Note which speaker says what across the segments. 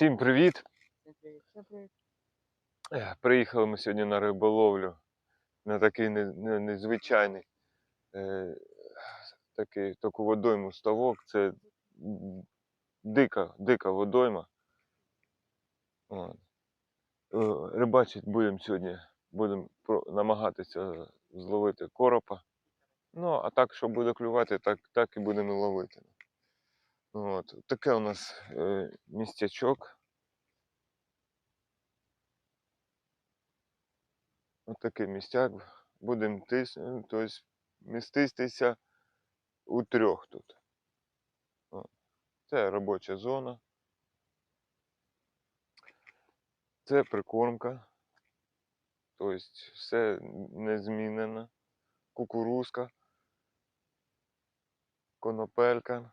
Speaker 1: Всім привіт. Приїхали ми сьогодні на риболовлю на такий не- не- незвичайний е, такий, таку водойму ставок. Це дика, дика водойма. От. Е, Рибачить будемо сьогодні, будемо намагатися зловити коропа. Ну, а так, що буде клювати, так, так і будемо ловити. От. Таке у нас е, містячок. Отакий містяк. Будемо тис... ну, тобто міститися у трьох тут. Це робоча зона. Це прикормка. Тобто все не змінено. Кукурузка, конопелька.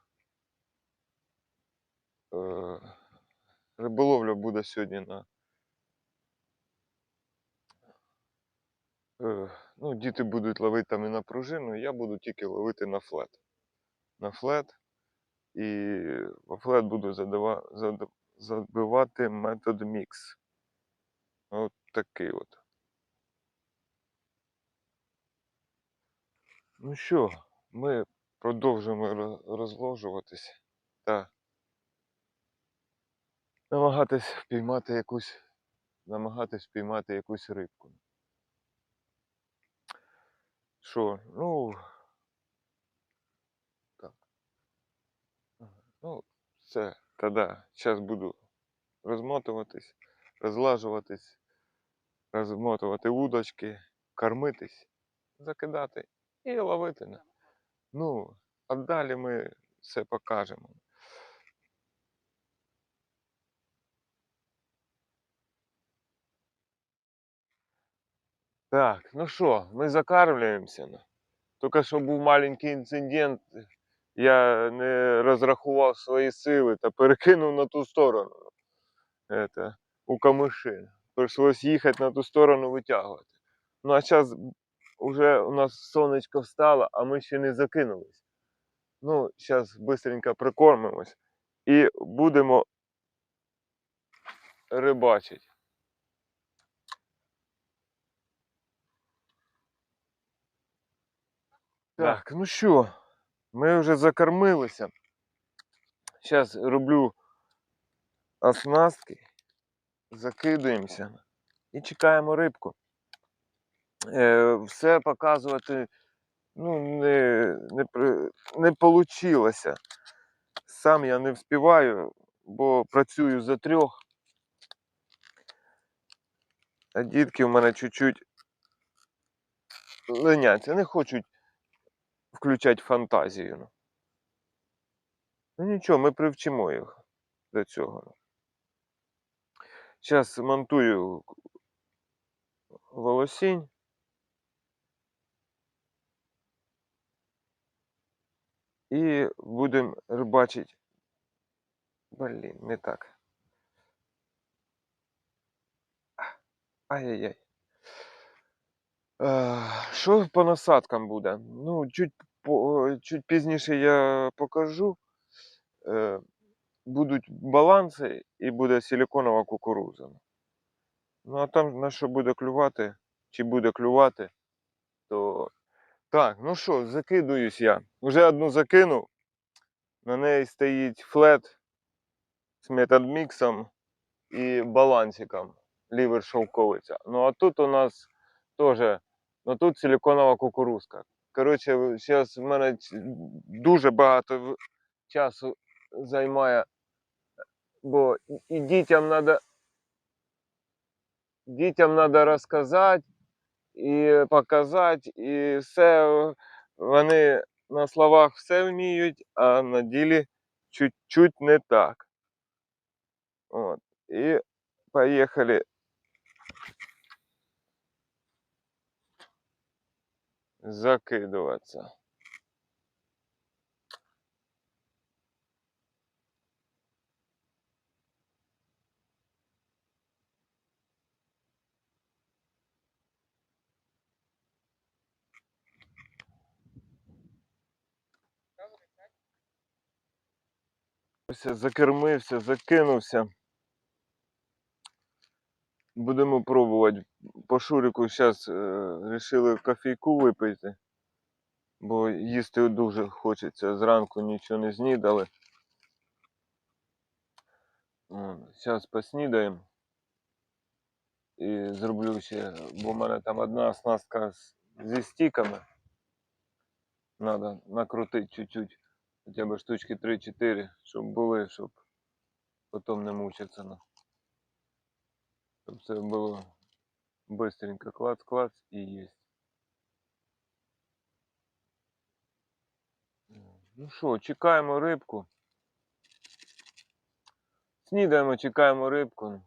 Speaker 1: Е, Риболовля буде сьогодні на Е, ну, діти будуть ловити там і на пружину, я буду тільки ловити на флет. На флет. І флет буду задава, зада- забивати метод мікс. От такий от. Ну що, ми продовжуємо ро- розложуватись та намагатись впіймати якусь, намагатись впіймати якусь рибку. Що, ну. Так. Ну, все, тоді зараз буду розмотуватись, розлажуватись, розмотувати удочки, кормитись, закидати і ловити. Ну, а далі ми все покажемо. Так, ну що, ми закармлюємося. ну. Тільки що був маленький інцидент, я не розрахував свої сили та перекинув на ту сторону. Это, у камиші. Прийшлось їхати на ту сторону витягувати. Ну а зараз вже у нас сонечко встало, а ми ще не закинулись. Ну, зараз швидко прикормимось і будемо рибачити. Так, ну що, ми вже закормилися. Зараз роблю оснастки, закидуємося і чекаємо рибку. Е, все показувати ну, не, не, не получилося. Сам я не вспіваю, бо працюю за трьох. А дітки в мене чуть-чуть леняться, не хочуть включати фантазію. ну. Ну нічого, ми привчимо їх до цього. Зараз монтую волосінь. І будемо рибачити. Блін, не так. Ай-яй-яй. Що по насадкам буде? Ну, чуть, чуть пізніше я покажу. Е, Будуть баланси і буде силіконова кукуруза. Ну, а там на що буде клювати, чи буде клювати, то. Так, ну що, закидуюсь я. Вже одну закинув. На неї стоїть флет з методміксом і балансиком лівер шовковиця. Ну а тут у нас теж, ну тут силіконова кукурузка. Коротше, зараз в мене ц- дуже багато в- часу займає, бо і- і дітям треба дітям треба розказати і показати, і все вони на словах все вміють, а на ділі чуть-чуть не так. От. І поїхали. Закидуватися. Закермився, закинувся. Будемо пробувати. По Шурику зараз вирішили кофійку випити, бо їсти дуже хочеться. Зранку нічого не знідали. Зараз поснідаємо. І зроблю ще, бо в мене там одна оснастка зі стіками. Надо накрутити чуть-чуть, хоча б штучки 3-4, щоб були, щоб потім не мучитися. Щоб це було быстренько клац-клац і є. Ну що, чекаємо рибку. Снідаємо, чекаємо рибку.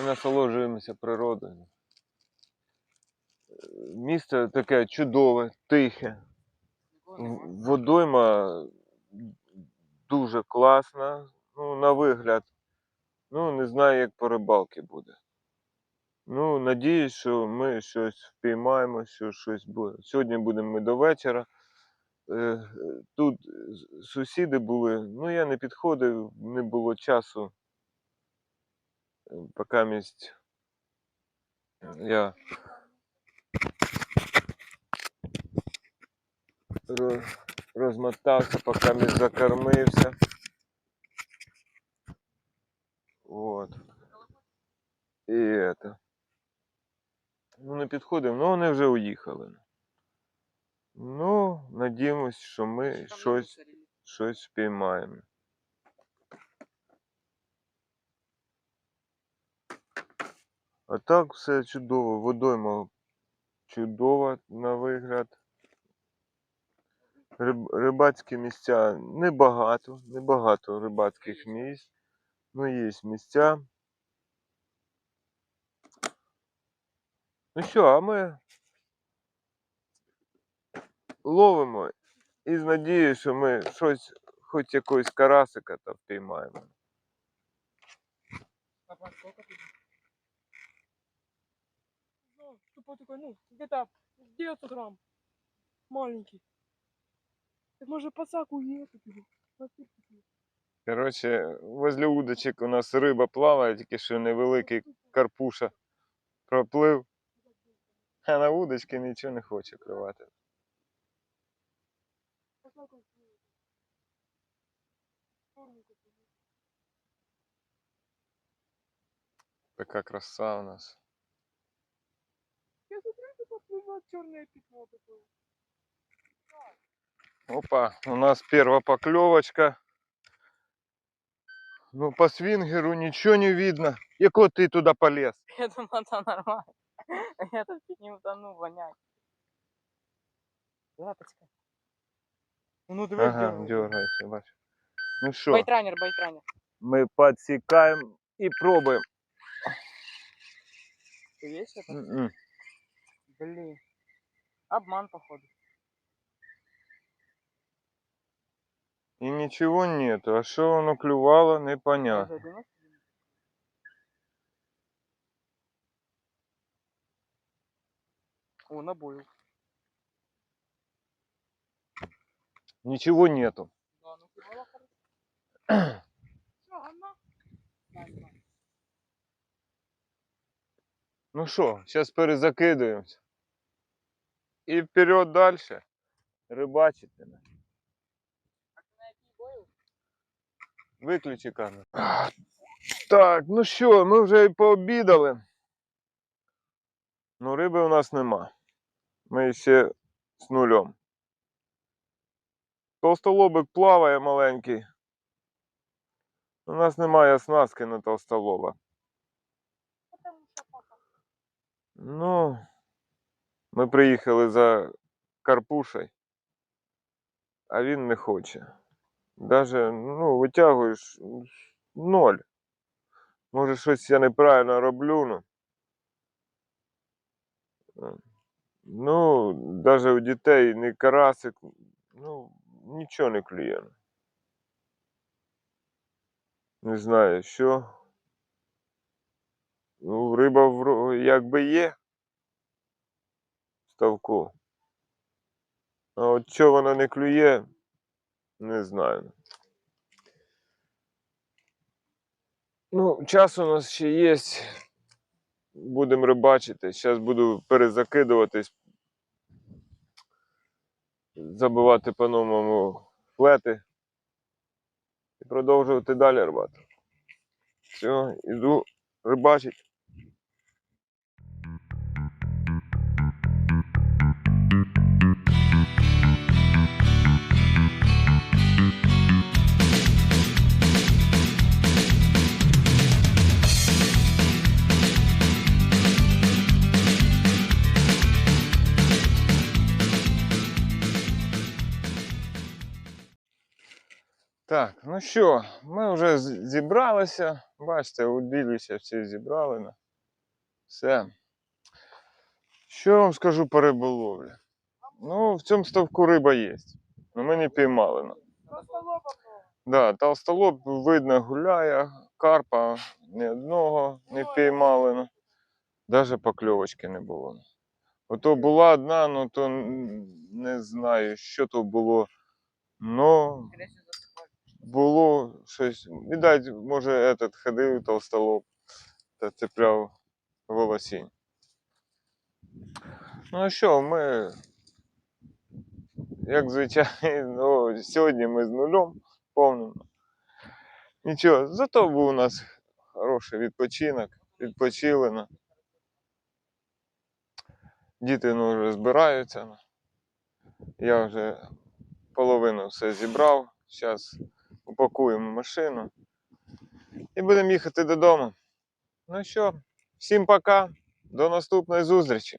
Speaker 1: І насолоджуємося природою. Місце таке чудове, тихе. Водойма дуже класна. Ну, на вигляд. Ну, не знаю, як по рибалці буде. Ну, надіюсь, що ми щось впіймаємо, що щось буде. Сьогодні будемо ми до вечора. Е, Тут сусіди були, ну я не підходив, не було часу. Поки місць я розмотався, поки місць закормився. Вот. І это. Ну, не підходив, ну вони вже уїхали. Ну, надіємось, що ми щось, щось впіймаємо. А так все чудово, водойма чудова на вигляд. Риб, рибацькі місця небагато, небагато рибацьких місць. Ну, є місця. Ну що, а ми ловимо і з надією, що ми щось, хоч якогось карасика та впіймаємо.
Speaker 2: Папа, сколько ты? Ну, тупо такой, ну, где-то 900 грамм. Маленький. Так может по саку и эту тебе.
Speaker 1: Коротше, возле удочок у нас риба плаває, тільки що невеликий карпуша проплив, а на удочки нічого не хоче клювати. Така краса у нас.
Speaker 2: Я смотрю, ты поплывет черное пятно такое.
Speaker 1: Опа, у нас перша покльовочка. Ну, по свингеру нічого не видно. Яко ти туди полез?
Speaker 2: Я думаю, это нормально. Я тут чуть не утонул, вонять. Лапочка. Ну, давай
Speaker 1: Ага, дергається, бачу. Ну що,
Speaker 2: Байтранер, байтранер.
Speaker 1: ми підсікаємо і пробуємо.
Speaker 2: Ты есть это?
Speaker 1: М-м.
Speaker 2: Блин. Обман, походу.
Speaker 1: І нічого нету. А що воно клювало, непонятно.
Speaker 2: О, набою.
Speaker 1: Нічого нету.
Speaker 2: Да, ну хорошо. Да.
Speaker 1: Ну що, зараз перезакидуємося. І вперед далі. Рибачити.
Speaker 2: А ты на який бою?
Speaker 1: Виключи камеру. Так, ну що, ми вже і пообідали. Ну, риби у нас нема. Ми ще з нульом. Толстолобик плаває маленький. У нас немає оснастки на толстолоба. Ну, ми приїхали за Карпушей, а він не хоче. Даже, ну, витягуєш ноль. Може, щось я неправильно роблю, ну. Е, Ну, даже у дітей не карасик, ну, нічого не клює. Не знаю, що. Ну, риба вро- якби є в ставку. А от що вона не клює, не знаю. Ну, час у нас ще є. Будемо рибачити. Зараз буду перезакидуватись, забивати по новому плети і продовжувати далі рибати. Все, іду рибачить. Ну що, ми вже зібралися. Бачите, удилися всі зібрали. Все. Що я вам скажу по риболовлі? Ну, в цьому ставку риба є. але ми не піймали. ну. Да, толстолоб видно гуляє, карпа ні одного не піймали. Ну. Даже покльовочки не було. ну. Ото була одна, ну то не знаю, що то було. Ну, було щось. Видать, може, этот ходив толстолоб та цепляв волосінь. Ну а що, ми, як звичайно, ну, сьогодні ми з нулем повним. Нічого, зато був у нас хороший відпочинок, відпочили. Діти ну, вже збираються. Я вже половину все зібрав. Зараз упакуємо машину і будемо їхати додому. Ну що, всім пока, до наступної зустрічі.